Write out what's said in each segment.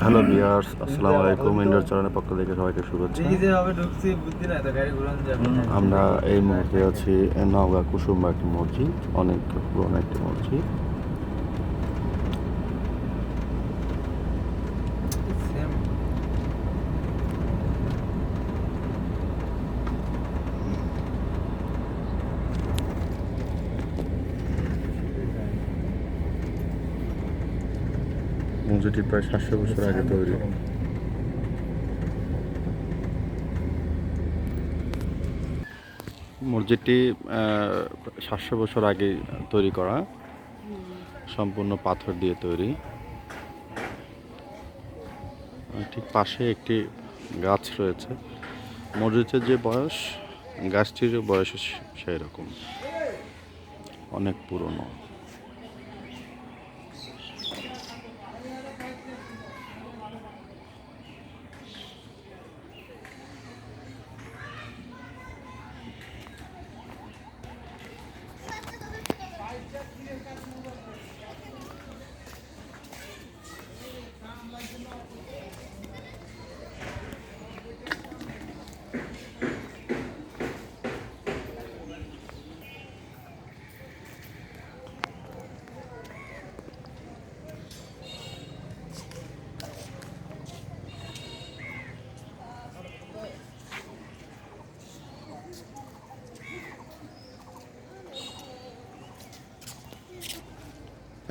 Hello বিয়ার্স আসসালামু আলাইকুম indoor চ্যানেলের পক্ষ থেকে সবাইকে শুভেচ্ছা। এই যে আমি ঢুকছি বুদ্ধি নাই তো গাড়ি ঘুরানো যাবে। আমরা এই মুহূর্তে আছি নওগাঁ কুসুমবাটি একটি মসজিদ অনেক পুরনো একটি মসজিদ। মসজিদটি প্রায় সাতশো বছর আগে তৈরি। মসজিদটি সাতশো বছর আগে তৈরি করা। সম্পূর্ণ পাথর দিয়ে তৈরি। ঠিক পাশে একটি গাছ রয়েছে। মসজিদের যে বয়স, গাছটির বয়স সেই রকম। অনেক পুরনো।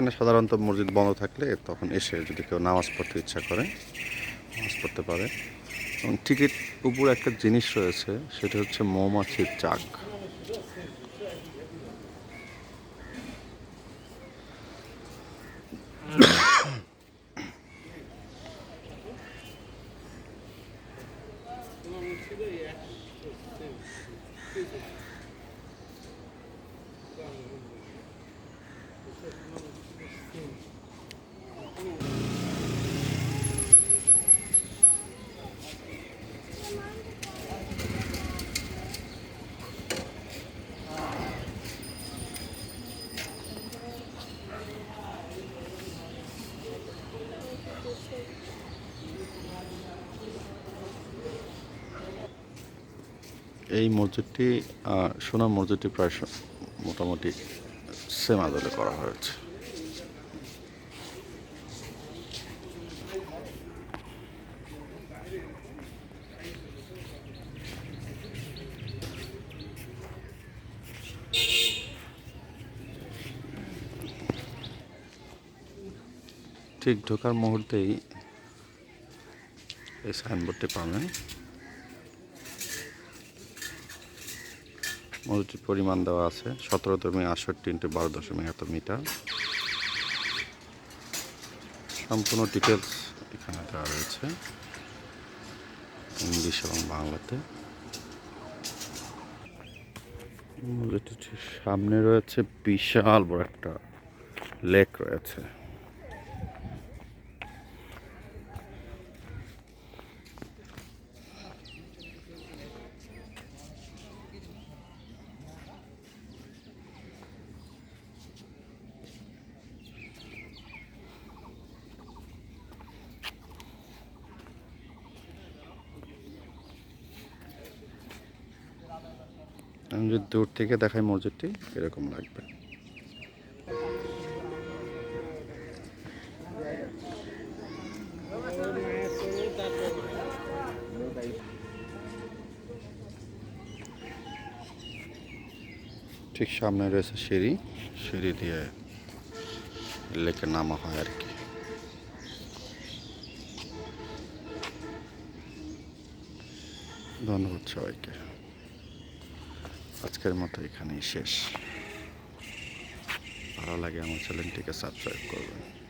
এখানে সাধারণত মসজিদ বন্ধ থাকলে তখন এসে যদি কেউ নামাজ পড়তে ইচ্ছা করে নামাজ পড়তে পারে এবং টিকিট উপর একটা জিনিস রয়েছে সেটা হচ্ছে মৌমাছির চাক এই মসজিদটি সোনার মসজিদটি প্রায় মোটামুটি সেম আদলে করা হয়েছে। ঠিক ঢোকার মুহূর্তেই এই সাইনবোর্ডটি পাবেন। মসজিদটির পরিমাণ দেওয়া আছে সতেরো দশমিক আটষট্টি ইন্টু বারো দশমিক এত মিটার। সম্পূর্ণ ডিটেলস এখানে দেওয়া রয়েছে ইংলিশ এবং বাংলাতে। সামনে রয়েছে বিশাল বড় একটা লেক রয়েছে। আমি যদি দূর থেকে দেখাই মসজিদটি, এরকম লাগবে। ঠিক সামনে রয়েছে সিঁড়ি সিঁড়ি দিয়ে লেকে নামা হয় আর কি। ধন্যবাদ সবাইকে। আজকের মতো এখানেই শেষ। ভালো লাগে আমার চ্যানেলটিকে সাবস্ক্রাইব করবেন।